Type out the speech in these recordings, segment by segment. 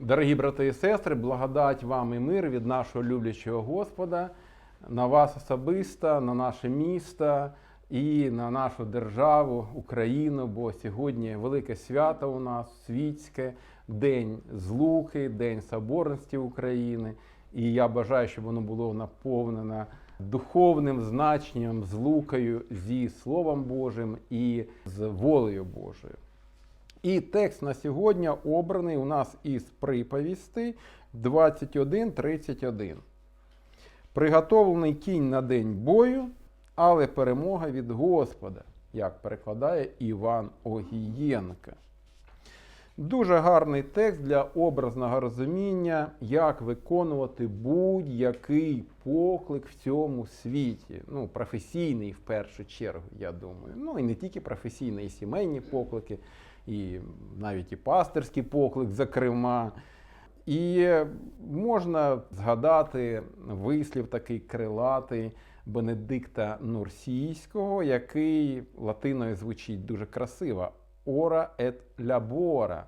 Дорогі брати і сестри, благодать вам і мир від нашого люблячого Господа, на вас особисто, на наше місто і на нашу державу, Україну, бо сьогодні велике свято у нас світське, День Злуки, День Соборності України. І я бажаю, щоб воно було наповнено духовним значенням, злукою зі Словом Божим і з волею Божою. І текст на сьогодні обраний у нас із приповістей 21.31. Приготовлений кінь на день бою, але перемога від Господа, як перекладає Іван Огієнко. Дуже гарний текст для образного розуміння, як виконувати будь-який поклик в цьому світі. Ну, професійний в першу чергу, я думаю. Ну і не тільки професійний, і сімейні поклики, і навіть і пастирський поклик, зокрема. І можна згадати вислів такий крилатий Бенедикта Нурсійського, який латиною звучить дуже красиво ора et labora,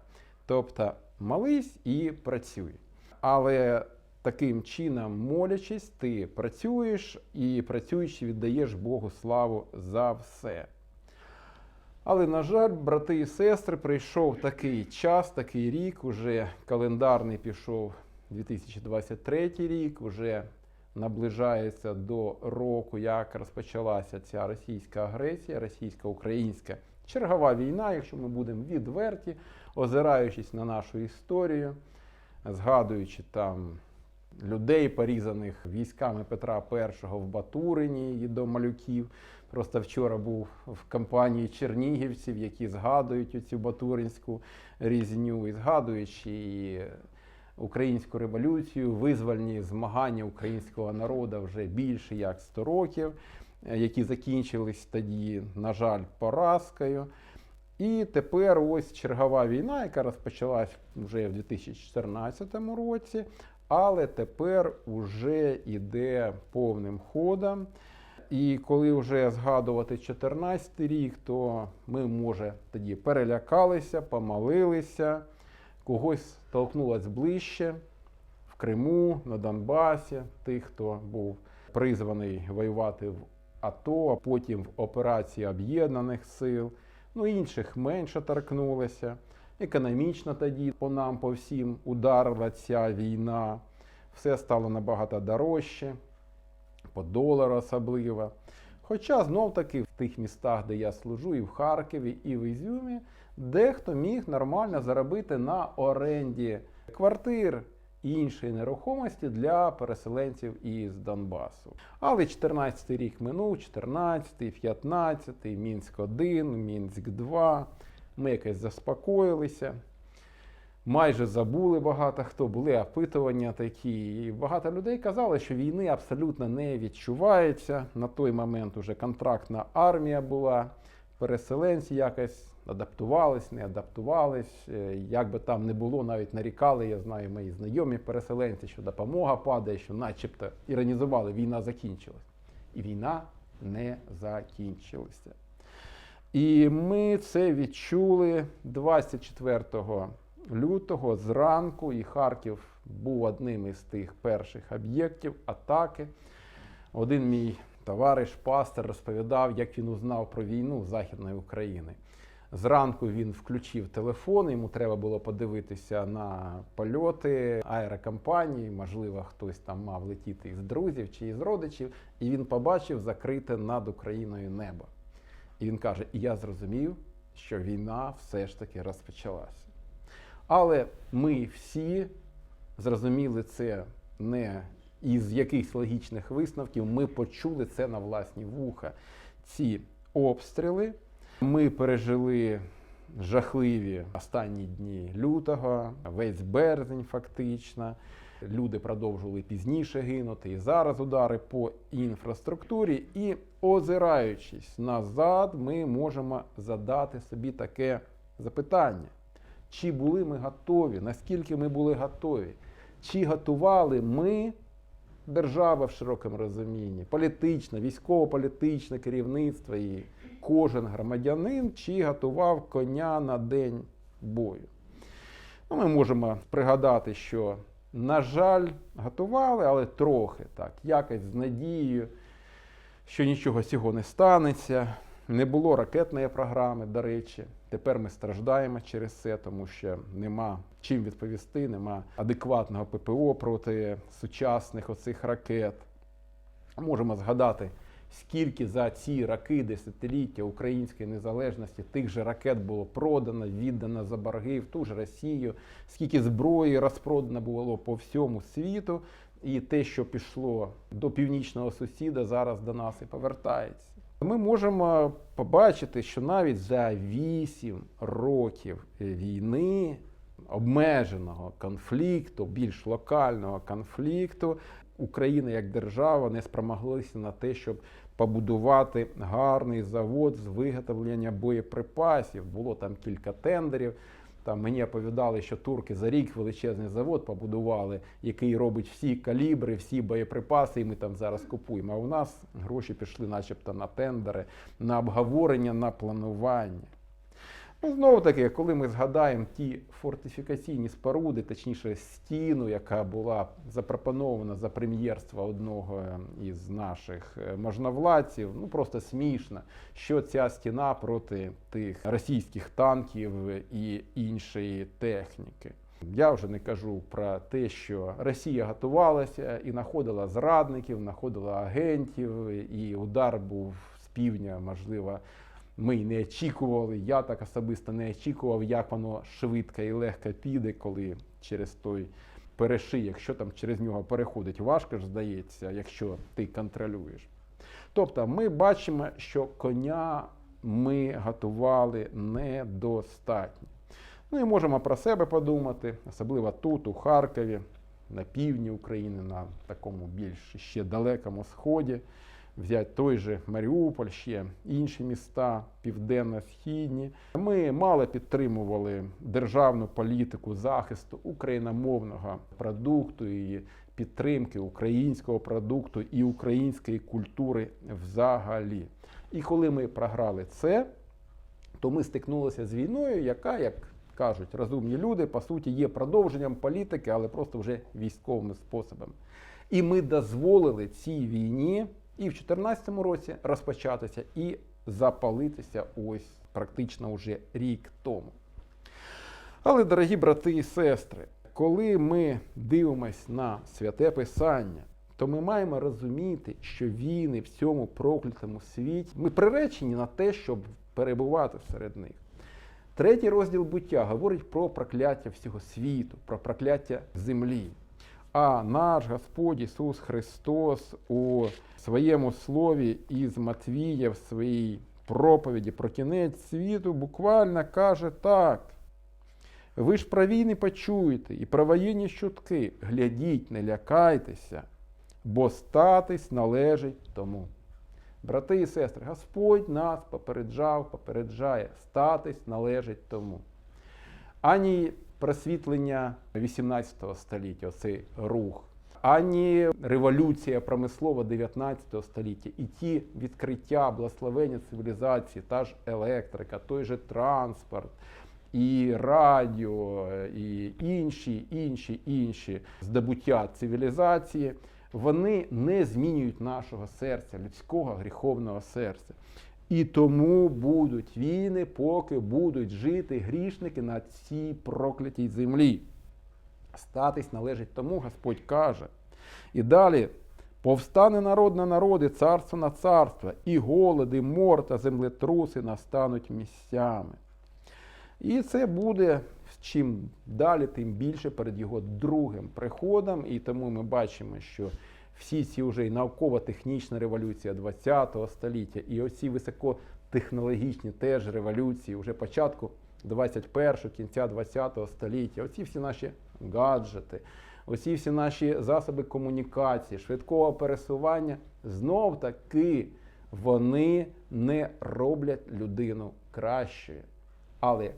тобто молись і працюй. Але таким чином, молячись, ти працюєш і працюючи віддаєш Богу славу за все. Але, на жаль, брати і сестри, прийшов такий час, такий рік, уже календарний пішов 2023 рік, вже наближається до року, як розпочалася ця російська агресія, російсько-українська чергова війна, якщо ми будемо відверті, озираючись на нашу історію, згадуючи там людей, порізаних військами Петра І в Батурині і до малюків. Просто вчора був в компанії чернігівців, які згадують цю батуринську різню, і згадуючи і українську революцію, визвольні змагання українського народу вже більше як 100 років, які закінчились тоді, на жаль, поразкою. І тепер ось чергова війна, яка розпочалась вже в 2014 році, але тепер уже йде повним ходом. І коли вже згадувати 2014 рік, то ми, може, тоді перелякалися, помолилися, когось толкнулось ближче в Криму, на Донбасі, тих, хто був призваний воювати в АТО, а потім в операції Об'єднаних Сил. Ну, інших менше торкнулося. Економічно тоді по нам, по всім ударила ця війна. Все стало набагато дорожче по долару особливо. Хоча знов-таки в тих містах, де я служу, і в Харкові, і в Ізюмі, дехто міг нормально заробити на оренді квартир і іншої нерухомості для переселенців із Донбасу. Але 14 рік минув, 14, 15, Мінськ 1, Мінськ 2. Ми якось заспокоїлися майже забули багато хто, були опитування такі. І багато людей казали, що війни абсолютно не відчувається. На той момент уже контрактна армія була, переселенці якось адаптувались, не адаптувались. Е, Як би там не було, навіть нарікали, я знаю, мої знайомі переселенці, що допомога падає, що начебто іронізували, війна закінчилась. І війна не закінчилася. І ми це відчули 24 лютого зранку, і Харків був одним із тих перших об'єктів атаки. Один мій товариш, пастор, розповідав, як він узнав про війну Західної України. Зранку він включив телефон, йому треба було подивитися на польоти аерокомпанії, можливо, хтось там мав летіти із друзів чи із родичів, і він побачив закрите над Україною небо. І він каже: І я зрозумів, що війна все ж таки розпочалася. Але ми всі зрозуміли це не із якихось логічних висновків. Ми почули це на власні вуха. Ці обстріли. Ми пережили жахливі останні дні лютого, весь березень, фактично. Люди продовжували пізніше гинути. І зараз удари по інфраструктурі. І озираючись назад, ми можемо задати собі таке запитання. Чи були ми готові? Наскільки ми були готові? Чи готували ми, держава в широкому розумінні, політичне, військово-політичне керівництво і кожен громадянин, чи готував коня на день бою? Ну, ми можемо пригадати, що, на жаль, готували, але трохи так, якось з надією, що нічого цього не станеться. Не було ракетної програми, до речі. Тепер ми страждаємо через це, тому що нема чим відповісти, нема адекватного ППО проти сучасних оцих ракет. Можемо згадати, скільки за ці роки, десятиліття української незалежності тих же ракет було продано, віддано за борги в ту ж Росію, скільки зброї розпродано було по всьому світу, і те, що пішло до північного сусіда, зараз до нас і повертається. Ми можемо побачити, що навіть за 8 років війни, обмеженого конфлікту, більш локального конфлікту, Україна як держава не спромоглася на те, щоб побудувати гарний завод з виготовлення боєприпасів. Було там кілька тендерів. Там мені оповідали, що турки за рік величезний завод побудували, який робить всі калібри, всі боєприпаси, і ми там зараз купуємо. А у нас гроші пішли, начебто, на тендери, на обговорення, на планування. Ну, знову таки, коли ми згадаємо ті фортифікаційні споруди, точніше стіну, яка була запропонована за прем'єрства одного із наших е, можновладців, ну просто смішно, що ця стіна проти тих російських танків і іншої техніки. Я вже не кажу про те, що Росія готувалася і знаходила зрадників, знаходила агентів, і удар був з півдня, можливо. Ми не очікували, я так особисто не очікував, як воно швидко і легко піде, коли через той переший, якщо там через нього переходить, важко ж здається, якщо ти контролюєш. Тобто ми бачимо, що коня ми готували недостатньо. Ну і можемо про себе подумати, особливо тут, у Харкові, на півдні України, на такому більш ще далекому сході взяти той же Маріуполь, ще інші міста південно-східні. Ми мало підтримували державну політику захисту україномовного продукту і підтримки українського продукту і української культури взагалі. І коли ми програли це, то ми стикнулися з війною, яка, як кажуть розумні люди, по суті, є продовженням політики, але просто вже військовим способом. І ми дозволили цій війні і в 2014 році розпочатися, і запалитися ось практично вже рік тому. Але, дорогі брати і сестри, коли ми дивимось на святе Писання, то ми маємо розуміти, що війни в цьому проклятому світі ми приречені на те, щоб перебувати серед них. Третій розділ буття говорить про прокляття всього світу, про прокляття землі. А наш Господь Ісус Христос у своєму слові із Матвія в своїй проповіді про кінець світу буквально каже так. Ви ж про війни почуєте і про воєнні чутки. Глядіть, не лякайтеся, бо статись належить тому. Брати і сестри, Господь нас попереджав, попереджає, статись належить тому. Ані просвітлення 18 століття, оцей рух, ані революція промислова 19 століття, і ті відкриття, благословення цивілізації, та ж електрика, той же транспорт. І радіо, і інші, інші, інші здобуття цивілізації, вони не змінюють нашого серця, людського гріховного серця. І тому будуть війни, поки будуть жити грішники на цій проклятій землі. Статись належить тому, Господь каже. І далі повстане народ на народи, царство на царство, і голоди, мор та землетруси настануть місцями. І це буде чим далі, тим більше перед його другим приходом. І тому ми бачимо, що всі ці вже і науково-технічна революція ХХ століття, і оці високотехнологічні теж революції, вже початку 21-го, кінця 20-го століття, оці всі наші гаджети, оці всі наші засоби комунікації, швидкого пересування, знов таки вони не роблять людину кращою. Але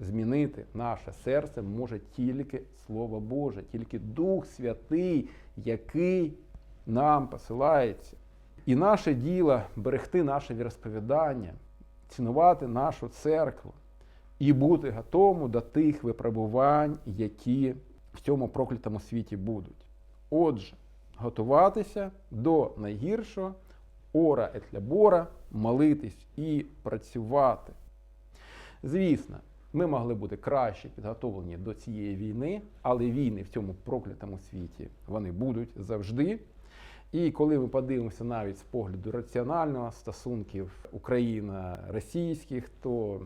змінити наше серце може тільки Слово Боже, тільки Дух Святий, який нам посилається. І наше діло берегти наше віросповідання, цінувати нашу церкву, і бути готовим до тих випробувань, які в цьому проклятому світі будуть. Отже, готуватися до найгіршого, ора et labora, молитись і працювати. Звісно, ми могли бути краще підготовлені до цієї війни, але війни в цьому проклятому світі вони будуть завжди. І коли ми подивимося навіть з погляду раціонального стосунків Україна-російських, то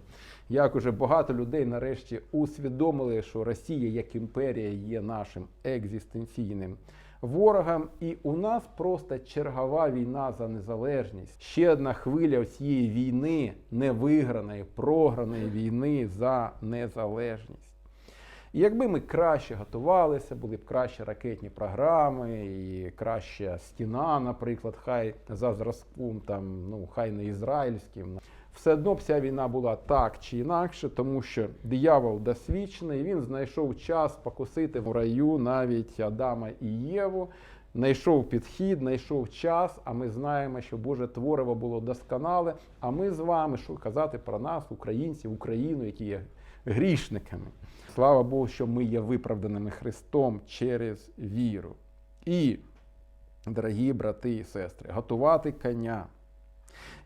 як уже багато людей нарешті усвідомили, що Росія як імперія є нашим екзистенційним ворогом, і у нас просто чергова війна за незалежність. Ще одна хвиля цієї війни, невиграної, програної війни за незалежність. І якби ми краще готувалися, були б кращі ракетні програми, і краща стіна, наприклад, хай за зразком, там, ну, хай не ізраїльським, все одно б ця війна була так чи інакше, тому що диявол досвідчений, він знайшов час покусити в раю навіть Адама і Єву. Знайшов підхід, знайшов час, а ми знаємо, що Боже Твориво було досконале. А ми з вами, що казати про нас, українців, Україну, які є грішниками. Слава Богу, що ми є виправданими Христом через віру. І, дорогі брати і сестри, готувати коня.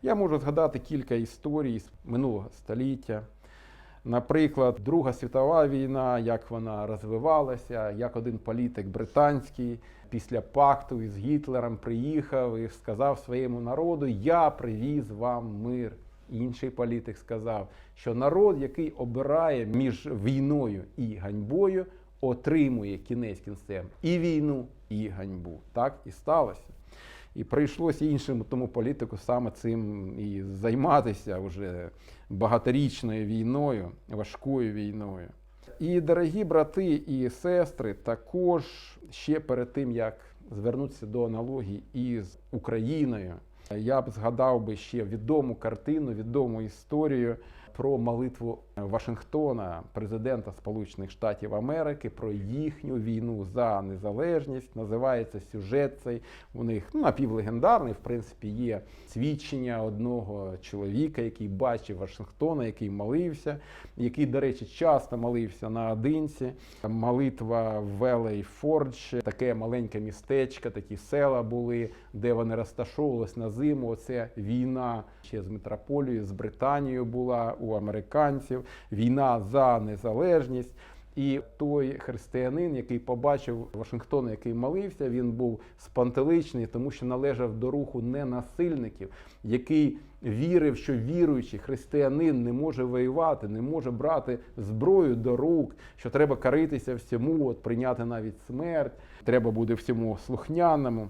Я можу згадати кілька історій з минулого століття. Наприклад, Друга світова війна, як вона розвивалася, як один політик британський після пакту із Гітлером приїхав і сказав своєму народу: Я привіз вам мир. Інший політик сказав, що народ, який обирає між війною і ганьбою, отримує кінець кінцем і війну, і ганьбу. Так і сталося. І прийшлося іншому тому політику саме цим і займатися вже багаторічною війною, важкою війною. І дорогі брати і сестри, також ще перед тим як звернутися до аналогії із Україною, я б згадав би ще відому картину, відому історію про молитву Вашингтона, президента Сполучених Штатів Америки, про їхню війну за незалежність. Називається сюжет цей у них напівлегендарний. В принципі, є свідчення одного чоловіка, який бачив Вашингтона, який молився, який, до речі, часто молився наодинці. Молитва Велей Фордж, таке маленьке містечко, такі села були, де вони розташовувалися на зиму. Оце війна ще з метрополією, з Британією була у американців, війна за незалежність. І той християнин, який побачив Вашингтона, який молився, він був спантеличний, тому що належав до руху ненасильників, який вірив, що віруючий християнин не може воювати, не може брати зброю до рук, що треба каритися всьому, от прийняти навіть смерть, треба буде всьому слухняному.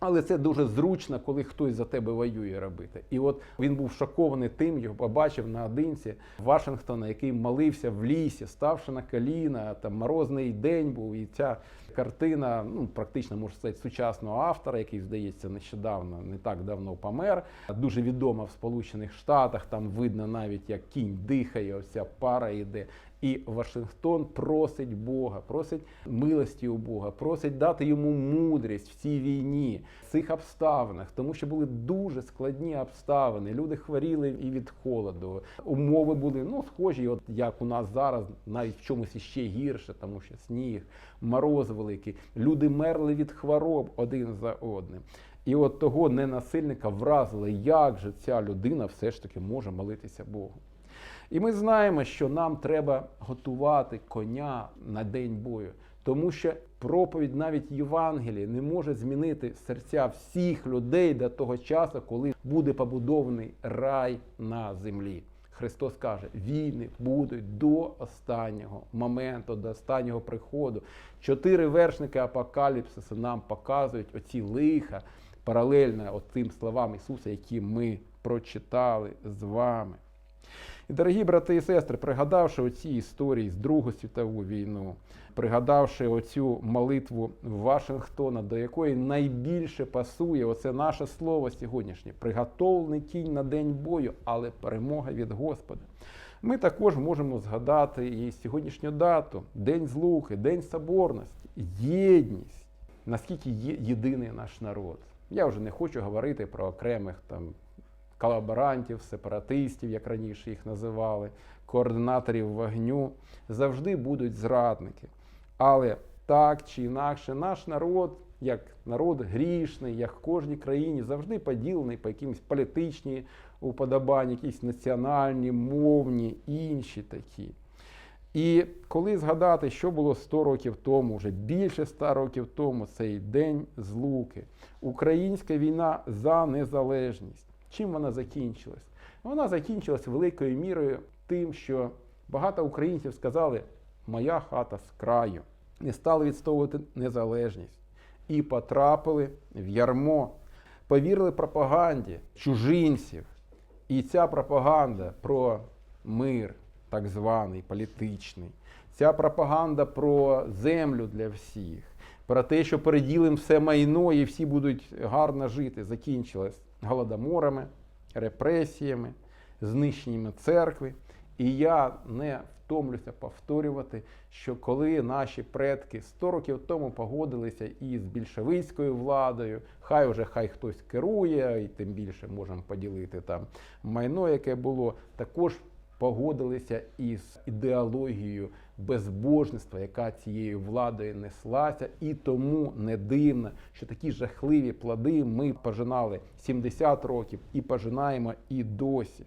Але це дуже зручно, коли хтось за тебе воює робити. І от він був шокований тим, його побачив наодинці Вашингтона, який молився в лісі, ставши на коліна, там морозний день був, і ця картина, ну практично можна сказати, сучасного автора, який здається нещодавно, не так давно помер. Дуже відома в Сполучених Штатах. Там видно навіть як кінь дихає, ось ця пара йде. І Вашингтон просить Бога, просить милості у Бога, просить дати йому мудрість в цій війні, в цих обставинах, тому що були дуже складні обставини. Люди хворіли і від холоду. Умови були ну схожі, от як у нас зараз, навіть в чомусь іще гірше, тому що сніг, мороз великий. Люди мерли від хвороб один за одним. І от того ненасильника вразили, як же ця людина все ж таки може молитися Богу. І ми знаємо, що нам треба готувати коня на день бою, тому що проповідь навіть Євангелії не може змінити серця всіх людей до того часу, коли буде побудований рай на землі. Христос каже, війни будуть до останнього моменту, до останнього приходу. Чотири вершники апокаліпсису нам показують оці лиха паралельно тим словам Ісуса, які ми прочитали з вами. І, дорогі брати і сестри, пригадавши оці історії з Другу світову війну, пригадавши оцю молитву Вашингтона, до якої найбільше пасує оце наше слово сьогоднішнє, приготовлений кінь на день бою, але перемога від Господа. Ми також можемо згадати і сьогоднішню дату, День Злуки, День Соборності, єдність, наскільки єдиний наш народ. Я вже не хочу говорити про окремих там колаборантів, сепаратистів, як раніше їх називали, координаторів вогню, завжди будуть зрадники. Але так чи інакше, наш народ, як народ грішний, як в кожній країні, завжди поділений по якимось політичні уподобання, якісь національні, мовні, інші такі. І коли згадати, що було 100 років тому, вже більше 100 років тому, цей день злуки, українська війна за незалежність. Чим вона закінчилась? Вона закінчилась великою мірою тим, що багато українців сказали, моя хата з краю, не стали відстоювати незалежність і потрапили в ярмо, повірили пропаганді чужинців. І ця пропаганда про мир, так званий політичний, ця пропаганда про землю для всіх, про те, що переділимо все майно і всі будуть гарно жити, закінчилась голодоморами, репресіями, знищеннями церкви. І я не втомлюся повторювати, що коли наші предки 100 років тому погодилися із більшовицькою владою, хай уже хай хтось керує, і тим більше можемо поділити там майно, яке було, також погодилися із ідеологією безбожництва, яка цією владою неслася, і тому не дивно, що такі жахливі плоди ми пожинали 70 років і пожинаємо і досі.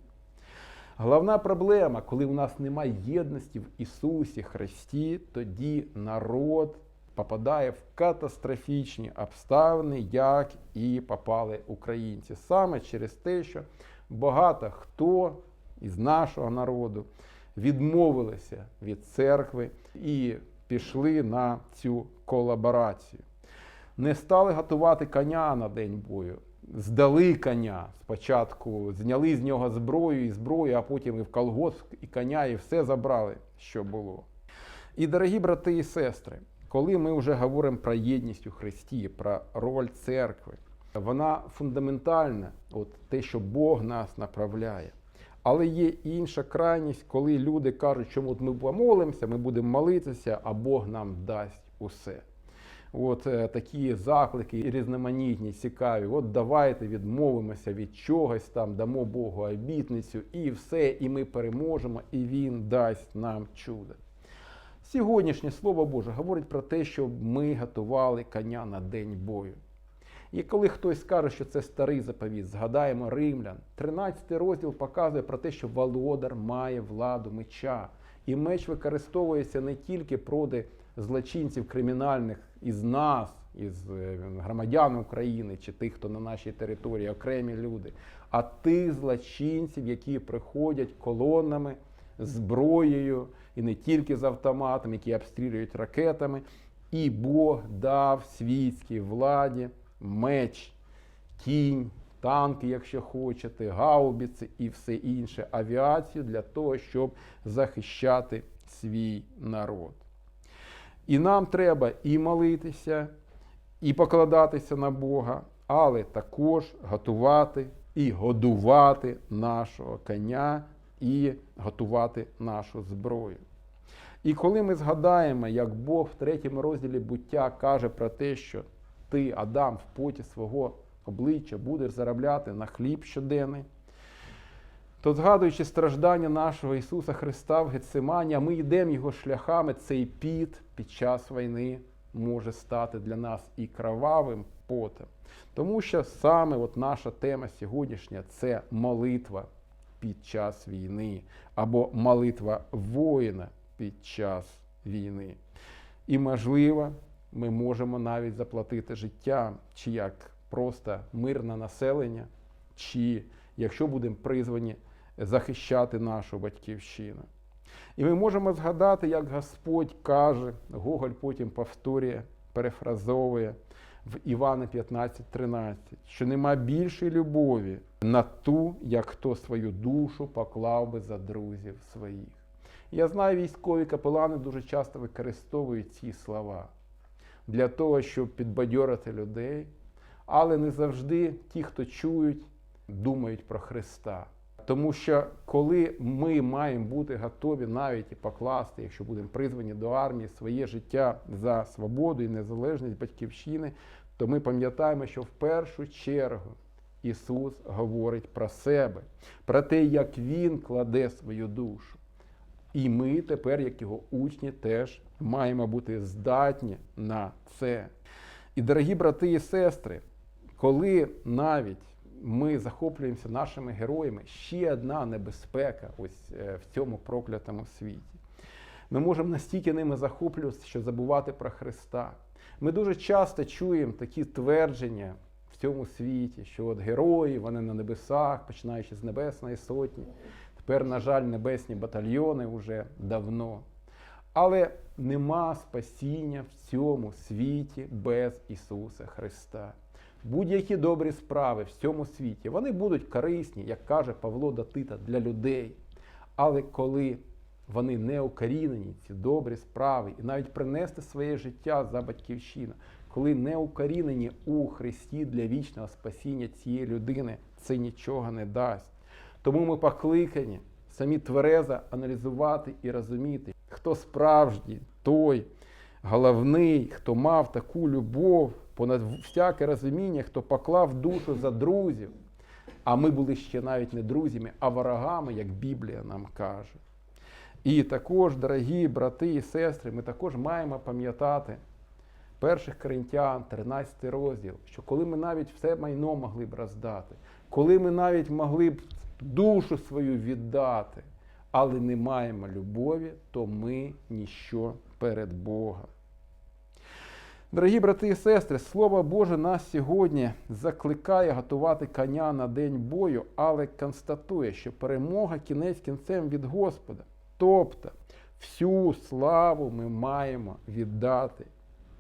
Головна проблема, коли у нас немає єдності в Ісусі Христі, тоді народ попадає в катастрофічні обставини, як і попали українці. Саме через те, що багато хто із нашого народу відмовилися від церкви і пішли на цю колаборацію. Не стали готувати коня на день бою здали коня. Спочатку зняли з нього зброю і зброю, а потім і в колгосп, і коня, і все забрали, що було. І, дорогі брати і сестри, коли ми вже говоримо про єдність у Христі, про роль церкви, вона фундаментальна, от те, що Бог нас направляє. Але є інша крайність, коли люди кажуть, що от ми помолимося, ми будемо молитися, а Бог нам дасть усе. От е, такі заклики різноманітні, цікаві. От давайте відмовимося від чогось там, дамо Богу обітницю, і все, і ми переможемо, і Він дасть нам чудо. Сьогоднішнє Слово Боже говорить про те, щоб ми готували коня на день бою. І коли хтось скаже, що це старий заповіт, згадаємо римлян, 13 розділ показує про те, що володар має владу меча. І меч використовується не тільки проти злочинців кримінальних із нас, із е, громадян України чи тих, хто на нашій території, окремі люди, а тих злочинців, які приходять колонами, зброєю і не тільки з автоматами, які обстрілюють ракетами. І Бог дав світській владі меч, кінь, танки, якщо хочете, гаубіці і все інше, авіацію для того, щоб захищати свій народ. І нам треба і молитися, і покладатися на Бога, але також готувати і годувати нашого коня, і готувати нашу зброю. І коли ми згадаємо, як Бог в третьому розділі буття каже про те, що ти, Адам, в поті свого обличчя будеш заробляти на хліб щоденний, то згадуючи страждання нашого Ісуса Христа в Гецимані, ми йдемо Його шляхами, цей піт під час війни може стати для нас і кровавим потом. Тому що саме от наша тема сьогоднішня це молитва під час війни, або молитва воїна під час війни. І можливо, ми можемо навіть заплатити життям, чи як просто мирне населення, чи якщо будемо призвані захищати нашу батьківщину. І ми можемо згадати, як Господь каже, Гоголь потім повторює, перефразовує в Івана 15:13, що нема більшої любові на ту, як хто свою душу поклав би за друзів своїх. Я знаю, військові капелани дуже часто використовують ці слова для того, щоб підбадьорити людей, але не завжди ті, хто чують, думають про Христа. Тому що коли ми маємо бути готові навіть покласти, якщо будемо призвані до армії, своє життя за свободу і незалежність батьківщини, то ми пам'ятаємо, що в першу чергу Ісус говорить про себе, про те, як Він кладе свою душу. І ми тепер, як його учні, теж маємо бути здатні на це. І, дорогі брати і сестри, коли навіть ми захоплюємося нашими героями, ще одна небезпека ось е, в цьому проклятому світі. Ми можемо настільки ними захоплюватися, що забувати про Христа. Ми дуже часто чуємо такі твердження в цьому світі, що от герої, вони на небесах, починаючи з Небесної Сотні. Тепер, на жаль, небесні батальйони вже давно. Але нема спасіння в цьому світі без Ісуса Христа. Будь-які добрі справи в цьому світі, вони будуть корисні, як каже Павло до Тита, для людей. Але коли вони не укорінені, ці добрі справи, і навіть принести своє життя за батьківщину, коли не укорінені у Христі для вічного спасіння цієї людини, це нічого не дасть. Тому ми покликані самі тверезо аналізувати і розуміти, хто справжній, той головний, хто мав таку любов, понад всяке розуміння, хто поклав душу за друзів. А ми були ще навіть не друзями, а ворогами, як Біблія нам каже. І також, дорогі брати і сестри, ми також маємо пам'ятати перших коринтян, 13 розділ, що коли ми навіть все майно могли б роздати, коли ми навіть могли б душу свою віддати, але не маємо любові, то ми ніщо перед Богом. Дорогі брати і сестри, Слово Боже нас сьогодні закликає готувати коня на день бою, але констатує, що перемога кінець кінцем від Господа. Тобто всю славу ми маємо віддати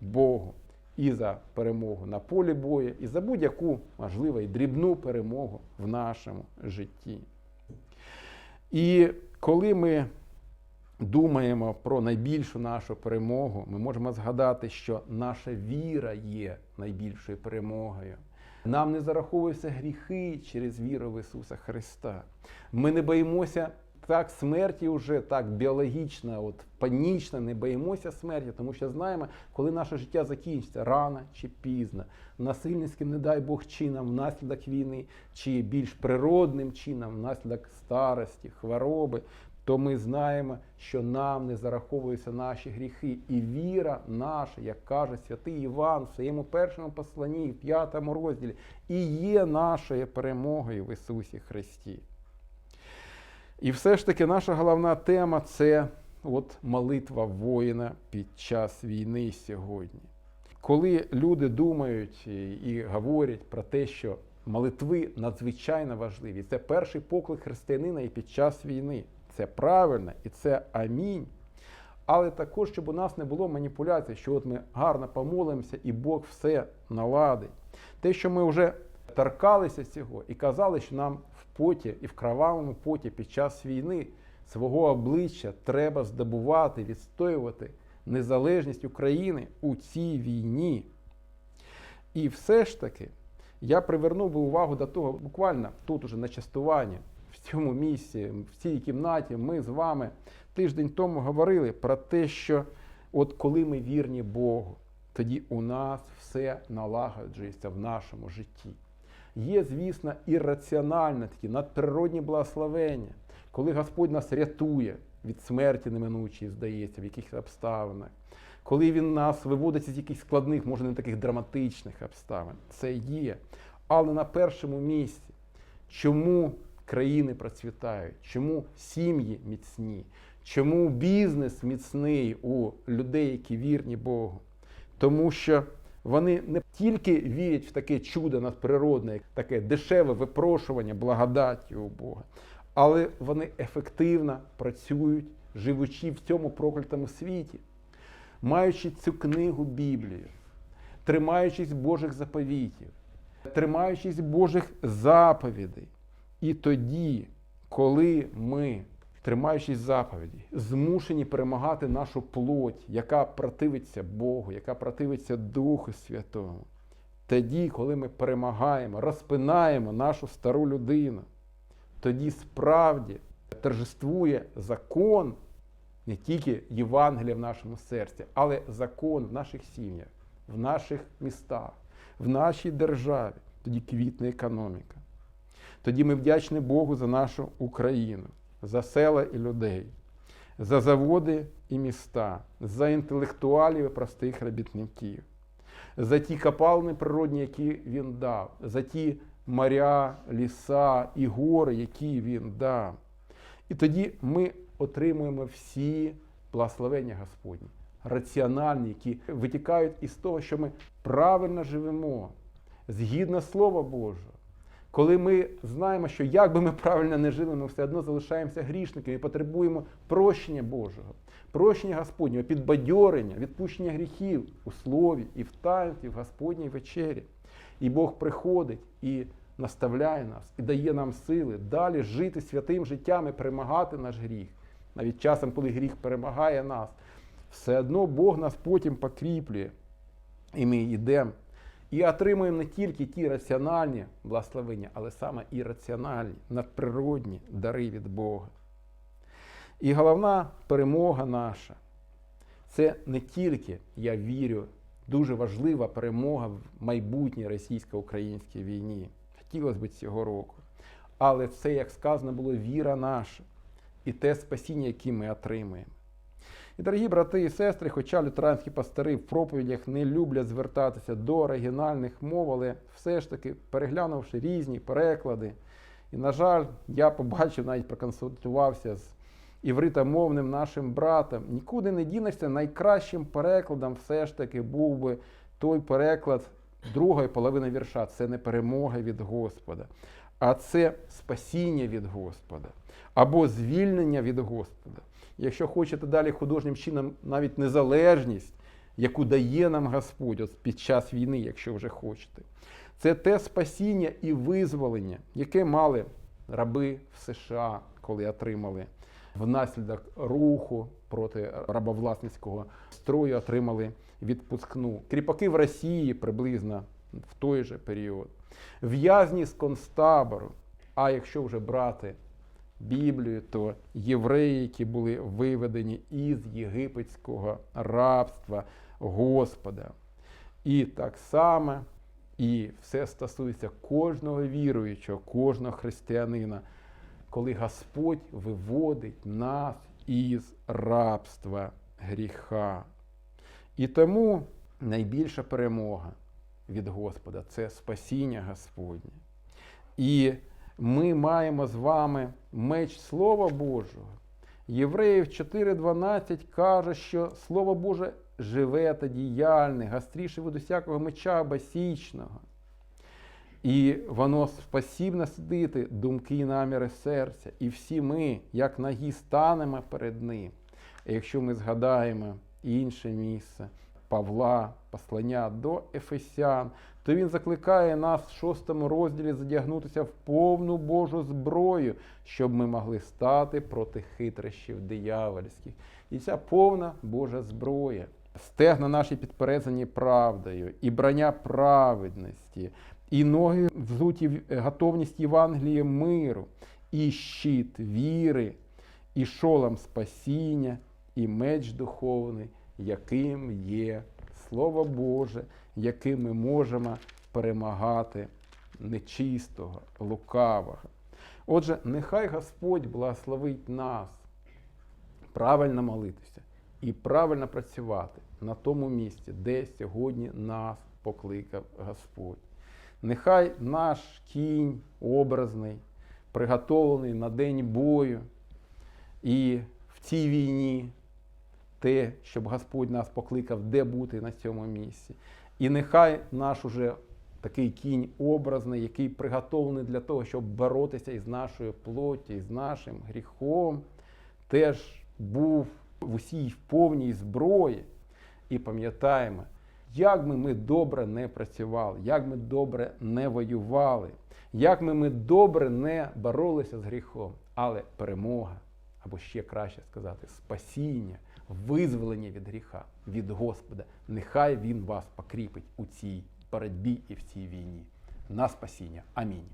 Богу і за перемогу на полі бою, і за будь-яку, можливо, і дрібну перемогу в нашому житті. І коли ми думаємо про найбільшу нашу перемогу, ми можемо згадати, що наша віра є найбільшою перемогою. Нам не зараховуються гріхи через віру в Ісуса Христа. Ми не боїмося так смерті вже так біологічно, от панічно не боїмося смерті, тому що знаємо, коли наше життя закінчиться рано чи пізно, насильницьким, не дай Бог, чином внаслідок війни, чи більш природним чином, внаслідок старості, хвороби, то ми знаємо, що нам не зараховуються наші гріхи. І віра наша, як каже святий Іван в своєму першому посланні, в п'ятому розділі, і є нашою перемогою в Ісусі Христі. І все ж таки наша головна тема це от молитва воїна під час війни сьогодні. Коли люди думають і говорять про те, що молитви надзвичайно важливі, це перший поклик християнина і під час війни. Це правильно і це амінь. Але також, щоб у нас не було маніпуляцій, що от ми гарно помолимося і Бог все наладить. Те, що ми вже торкалися цього і казали, що нам поті і в кровавому поті під час війни свого обличчя треба здобувати, відстоювати незалежність України у цій війні. І все ж таки я привернув би увагу до того, буквально тут уже на частуванні, в цьому місці, в цій кімнаті, ми з вами тиждень тому говорили про те, що от коли ми вірні Богу, тоді у нас все налагоджується в нашому житті. Є, звісно, ірраціональне такі надприродні благословення, коли Господь нас рятує від смерті неминучої, здається, в якихось обставинах, коли Він нас виводить з якихось складних, може не таких драматичних обставин. Це є. Але на першому місці, чому країни процвітають, чому сім'ї міцні, чому бізнес міцний у людей, які вірні Богу? Тому що вони не тільки вірять в таке чудо надприродне, таке дешеве випрошування благодаті у Бога, але вони ефективно працюють, живучи в цьому проклятому світі, маючи цю книгу Біблію, тримаючись Божих заповітів, тримаючись Божих заповідей. І тоді, коли ми, тримаючись заповіді, змушені перемагати нашу плоть, яка противиться Богу, яка противиться Духу Святому, тоді, коли ми перемагаємо, розпинаємо нашу стару людину, тоді справді торжествує закон не тільки Євангелія в нашому серці, але закон в наших сім'ях, в наших містах, в нашій державі. тоді квітне економіка. Тоді ми вдячні Богу за нашу Україну, за села і людей, за заводи і міста, за інтелектуалів і простих робітників, за ті капални природні, які він дав, за ті моря, ліса і гори, які він дав. І тоді ми отримуємо всі благословення Господні, раціональні, які витікають із того, що ми правильно живемо, згідно Слова Божого. Коли ми знаємо, що як би ми правильно не жили, ми все одно залишаємося грішниками і потребуємо прощення Божого, прощення Господнього, підбадьорення, відпущення гріхів у слові, і в таїнстві, в Господній вечері. І Бог приходить і наставляє нас, і дає нам сили далі жити святим життям і перемагати наш гріх. Навіть часом, коли гріх перемагає нас, все одно Бог нас потім покріплює. І ми йдемо і отримуємо не тільки ті раціональні благословення, але саме і раціональні, надприродні дари від Бога. І головна перемога наша це не тільки, я вірю, дуже важлива перемога в майбутній російсько-українській війні. Хотілося б цього року. Але це, як сказано було, віра наша і те спасіння, яке ми отримуємо. І, дорогі брати і сестри, хоча лютеранські пастори в проповідях не люблять звертатися до оригінальних мов, але все ж таки, переглянувши різні переклади, і, на жаль, я побачив, навіть проконсультувався з івритомовним нашим братом, нікуди не дінешся, найкращим перекладом все ж таки був би той переклад другої половини вірша. Це не перемога від Господа, а це спасіння від Господа або звільнення від Господа. Якщо хочете далі художнім чином навіть незалежність, яку дає нам Господь от під час війни, якщо вже хочете, це те спасіння і визволення, яке мали раби в США, коли отримали внаслідок руху проти рабовласницького строю, отримали відпускну. Кріпаки в Росії приблизно в той же період. В'язні з концтабору, а якщо вже брати Біблію, то євреї, які були виведені із єгипетського рабства Господа. І так само, і все стосується кожного віруючого, кожного християнина, коли Господь виводить нас із рабства гріха. І тому найбільша перемога від Господа це спасіння Господнє. І ми маємо з вами меч Слова Божого. Євреїв 4.12 каже, що Слово Боже живе та діяльне, гастріше від усякого меча басічного. І воно спосібне судити думки і наміри серця. І всі ми, як нагі, станемо перед ним. Якщо ми згадаємо інше місце Павла, послання до Ефесян, то він закликає нас в шостому розділі задягнутися в повну Божу зброю, щоб ми могли стати проти хитрощів диявольських. І ця повна Божа зброя, стегна наші підперезані правдою, і брання праведності, і ноги взуті готовність Євангелія миру, і щит віри, і шолом спасіння, і меч духовний, яким є Слово Боже, яким ми можемо перемагати нечистого, лукавого. Отже, нехай Господь благословить нас правильно молитися і правильно працювати на тому місці, де сьогодні нас покликав Господь. Нехай наш кінь образний, приготовлений на день бою і в цій війні те, щоб Господь нас покликав, де бути на цьому місці. І нехай наш уже такий кінь образний, який приготовлений для того, щоб боротися із нашою плоттю, із нашим гріхом, теж був в усій повній зброї. І пам'ятаємо, як би ми добре не працювали, як ми добре не воювали, як ми, ми добре не боролися з гріхом, але перемога, або ще краще сказати, спасіння визволення від гріха, від Господа. Нехай Він вас покріпить у цій боротьбі і в цій війні. На спасіння. Амінь.